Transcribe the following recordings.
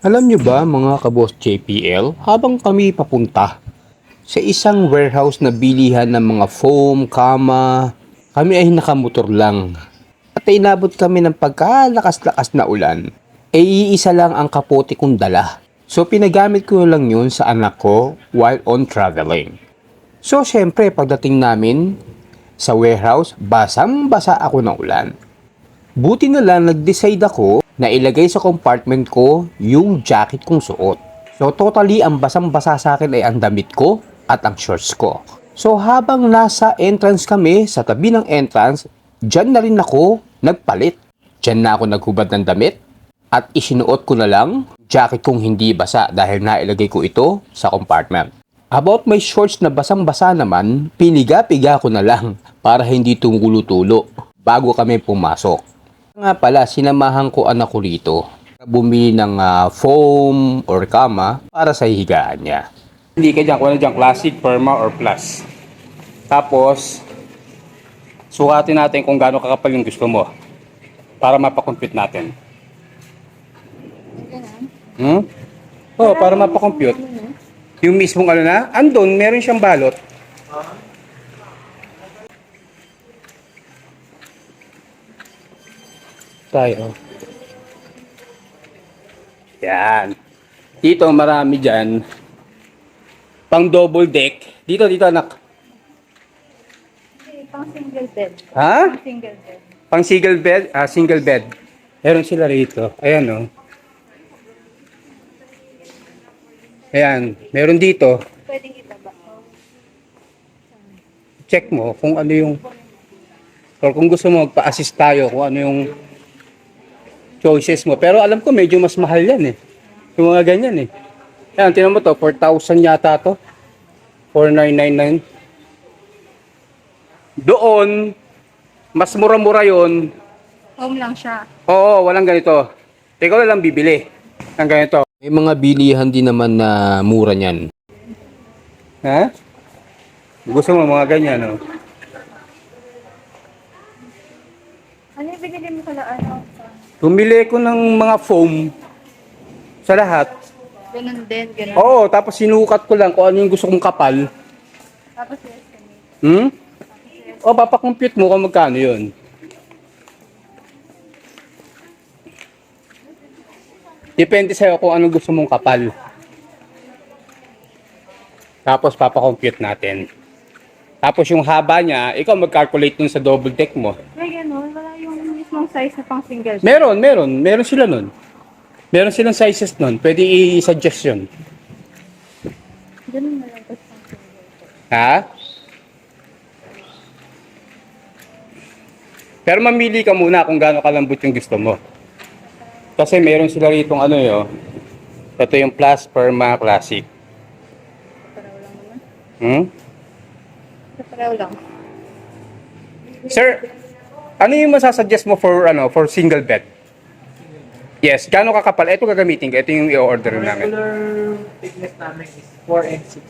Alam nyo ba mga kabos JPL, habang kami papunta sa isang warehouse na bilihan ng mga foam, kama, kami ay nakamotor lang. At ay inabot kami ng pagkalakas-lakas na ulan. E iisa lang ang kapote kong dala. So pinagamit ko lang yun sa anak ko while on traveling. So syempre pagdating namin sa warehouse, basang-basa ako ng ulan. Buti na lang nag-decide ako na ilagay sa compartment ko yung jacket kong suot. So totally ang basang-basa sa akin ay ang damit ko at ang shorts ko. So habang nasa entrance kami sa tabi ng entrance, dyan na rin ako nagpalit. Dyan na ako naghubad ng damit at isinuot ko na lang jacket kong hindi basa dahil nailagay ko ito sa compartment. About my shorts na basang-basa naman, piniga-piga ko na lang para hindi tumulo-tulo bago kami pumasok. Nga pala, sinamahan ko anak ko rito. Bumili ng ah, foam or kama para sa higaan niya. Hindi ka dyan, kung ano dyan, classic, perma, or plus. Tapos, sukatin natin kung gaano kakapal yung gusto mo para mapakompute natin. Hmm? Oo, para mapakompute. Yung mismong ano na, andun, meron siyang balot. Tayo. Yan. Dito, marami dyan. Pang double deck. Dito, dito anak. Hindi, pang single bed. Ha? Pang single bed. Pang single bed? Ah, single bed. Meron sila rito. Ayan, oh. Ayan. Meron dito. Pwedeng itaba. check mo kung ano yung or kung gusto mo magpa-assist tayo kung ano yung choices mo. Pero alam ko medyo mas mahal yan eh. Yung mga ganyan eh. Yan, tinan mo to, 4,000 yata to. 4,999. Doon, mas mura-mura yon. Home lang siya. Oo, walang ganito. Ikaw na lang bibili ng ganito. May mga bilihan din naman na mura niyan. Ha? Gusto mo mga ganyan, no? Ano yung binili mo kala ano? Bumili ko ng mga foam sa lahat. Ganun din, ganun. Oo, tapos sinukat ko lang kung ano yung gusto kong kapal. Tapos yung estimate. Hmm? O, papakompute mo kung magkano yun. Depende sa'yo kung anong gusto mong kapal. Tapos papakompute natin. Tapos yung haba niya, ikaw mag-calculate dun sa double deck mo. Yung mismong size na pang single bed. Meron, meron. Meron sila nun. Meron silang sizes nun. Pwede i-suggest yun. Ganun na lang tapos pang single. Ha? Pero mamili ka muna kung gaano kalambot yung gusto mo. Kasi meron sila rito ano yo. Ito yung Plus Perma Classic. Pareho lang naman. Hmm? Pareho lang. Sir, ano yung masasuggest mo for ano for single bed? Yes, gaano kakapal? Ito gagamitin ko. Ito yung i-order namin. Regular thickness namin is 4 and 6.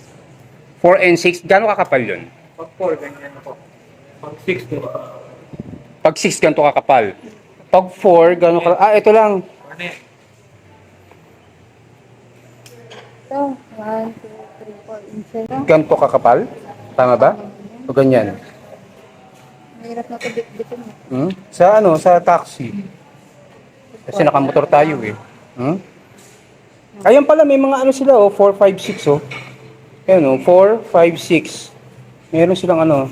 4 and 6, gaano kakapal yun? Pag 4, ganyan ako. Pag 6, to. Pag 6, ganito kakapal. Pag 4, gaano ka... Ah, ito lang. Ano yan? Ito, 1, 2, 3, 4 inches. Ganito kakapal? Tama ba? O ganyan? Mahirap na ito bit-bitin mo. Hmm? Sa ano, sa taxi. Kasi nakamotor tayo eh. Hmm? Ayan pala, may mga ano sila oh, 4, 5, 6 oh. Ayan oh, 4, 5, 6. Meron silang ano.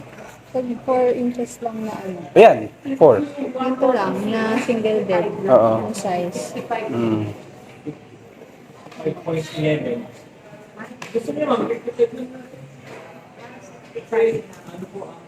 Pag 4 inches lang na ano. Ayan, 4. Ito lang, na single bed. Oo. Yung size. Hmm. 5.11. Gusto niyo mag ano po, ang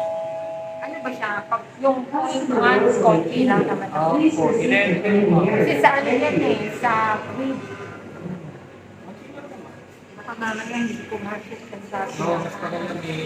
Ano ba siya? Pag yung point ones, konti lang naman ako. 11 Kasi sa ano yan eh, sa wave. Baka mamaya hindi ko market sa So, mas may